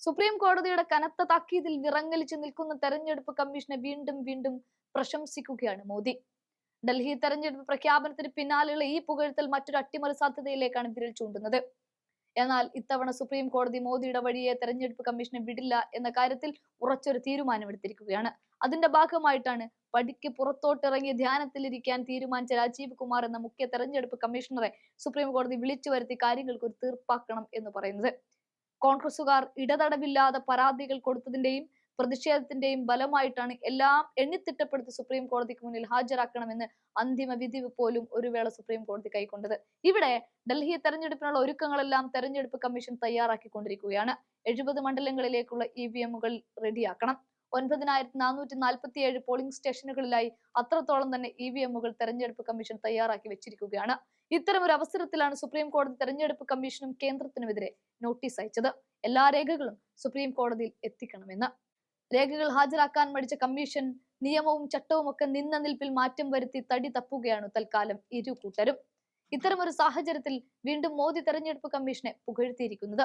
Supreme കോടതിയുടെ കനത്ത താക്കീതിൽ വിറങ്ങലിച്ച് നിൽക്കുന്ന തെരഞ്ഞെടുപ്പ് കമ്മീഷനെ വീണ്ടും വീണ്ടും പ്രശംസിക്കുകയാണ് മോദി. ഡൽഹി തെരഞ്ഞെടുപ്പ് പ്രഖ്യാപനത്തിന് പിന്നാലെയുള്ള ഈ പുകഴ്ത്തൽ മറ്റൊരു അട്ടിമറി സാധ്യതയിലേക്കാണ് വിരൽ ചൂണ്ടുന്നത്. എന്നാൽ ഇത്തവണ സുപ്രീം കോടതി മോദിയുടെ വഴിയെ തെരഞ്ഞെടുപ്പ് കമ്മീഷനെ വിടില്ല എന്ന കാര്യത്തിൽ ഉറച്ചൊരു തീരുമാനമെടുത്തിരിക്കുകയാണ്. അതിന്റെ ഭാഗമായിട്ടാണ് പടിക്ക് പുറത്തോട്ടിറങ്ങി ധ്യാനത്തിലിരിക്കാൻ തീരുമാനിച്ച രാജീവ് കുമാർ എന്ന മുഖ്യ തെരഞ്ഞെടുപ്പ് കമ്മീഷണറെ സുപ്രീം കോടതി വിളിച്ചു വരുത്തി കാര്യങ്ങൾക്ക് ഒരു തീർപ്പാക്കണം എന്ന് പറയുന്നത്. കോൺഗ്രസുകാർ ഇടതടവില്ലാതെ പരാതികൾ കൊടുത്തതിന്റെയും പ്രതിഷേധത്തിന്റെയും ബലമായിട്ടാണ് എല്ലാം എണ്ണിത്തിട്ടപ്പെടുത്തി സുപ്രീം കോടതിക്ക് മുന്നിൽ ഹാജരാക്കണമെന്ന് അന്തിമ വിധി പോലും ഒരു വേള സുപ്രീം കോടതി കൈക്കൊണ്ടത്. ഇവിടെ ഡൽഹി തെരഞ്ഞെടുപ്പിനുള്ള ഒരുക്കങ്ങളെല്ലാം തെരഞ്ഞെടുപ്പ് കമ്മീഷൻ തയ്യാറാക്കിക്കൊണ്ടിരിക്കുകയാണ്. എഴുപത് മണ്ഡലങ്ങളിലേക്കുള്ള ഇ വി എമ്മുകൾ റെഡിയാക്കണം. ഒൻപതിനായിരത്തി നാനൂറ്റി നാൽപ്പത്തി ഏഴ് പോളിംഗ് സ്റ്റേഷനുകളിലായി അത്രത്തോളം തന്നെ ഇ വി എമ്മുകൾ തെരഞ്ഞെടുപ്പ് കമ്മീഷൻ തയ്യാറാക്കി വെച്ചിരിക്കുകയാണ്. ഇത്തരം ഒരു അവസരത്തിലാണ് സുപ്രീം കോടതി തെരഞ്ഞെടുപ്പ് കമ്മീഷനും കേന്ദ്രത്തിനുമെതിരെ നോട്ടീസ് അയച്ചത്. എല്ലാ രേഖകളും സുപ്രീം കോടതിയിൽ എത്തിക്കണമെന്ന്. രേഖകൾ ഹാജരാക്കാൻ മടിച്ച കമ്മീഷൻ നിയമവും ചട്ടവും ഒക്കെ നിന്ന നിൽപ്പിൽ മാറ്റം വരുത്തി തടി തപ്പുകയാണ് തൽക്കാലം ഇരു കൂട്ടരും. ഇത്തരമൊരു സാഹചര്യത്തിൽ വീണ്ടും മോദി തെരഞ്ഞെടുപ്പ് കമ്മീഷനെ പുകഴ്ത്തിയിരിക്കുന്നത്.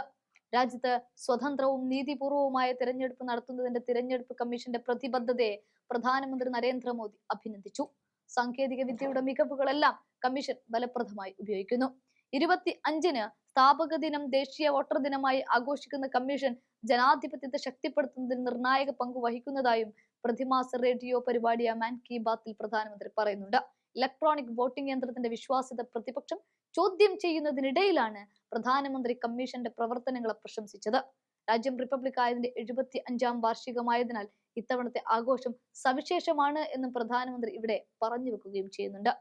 രാജ്യത്ത് സ്വതന്ത്രവും നീതിപൂർവവുമായ തിരഞ്ഞെടുപ്പ് നടത്തുന്നതിന്റെ തിരഞ്ഞെടുപ്പ് കമ്മീഷന്റെ പ്രതിബദ്ധതയെ പ്രധാനമന്ത്രി നരേന്ദ്രമോദി അഭിനന്ദിച്ചു. സാങ്കേതിക വിദ്യയുടെ മികവുകളെല്ലാം കമ്മീഷൻ ഫലപ്രദമായി ഉപയോഗിക്കുന്നു. ഇരുപത്തി അഞ്ചിന് സ്ഥാപക ദിനം ദേശീയ വോട്ടർ ദിനമായി ആഘോഷിക്കുന്ന കമ്മീഷൻ ജനാധിപത്യത്തെ ശക്തിപ്പെടുത്തുന്നതിൽ നിർണായക പങ്ക് വഹിക്കുന്നതായും പ്രതിമാസ റേഡിയോ പരിപാടിയ മാൻ കി ബാത്തിൽ പ്രധാനമന്ത്രി പറയുന്നുണ്ട്. ഇലക്ട്രോണിക് വോട്ടിംഗ് യന്ത്രത്തിന്റെ വിശ്വാസ്യത പ്രതിപക്ഷം ചോദ്യം ചെയ്യുന്നതിനിടയിലാണ് പ്രധാനമന്ത്രി കമ്മീഷന്റെ പ്രവർത്തനങ്ങളെ പ്രശംസിച്ചത്. രാജ്യം റിപ്പബ്ലിക് ആയതിന്റെ എഴുപത്തി അഞ്ചാം വാർഷികമായതിനാൽ ഇത്തവണത്തെ ആഘോഷം സവിശേഷമാണ് എന്നും പ്രധാനമന്ത്രി ഇവിടെ പറഞ്ഞു വെക്കുകയും ചെയ്യുന്നുണ്ട്.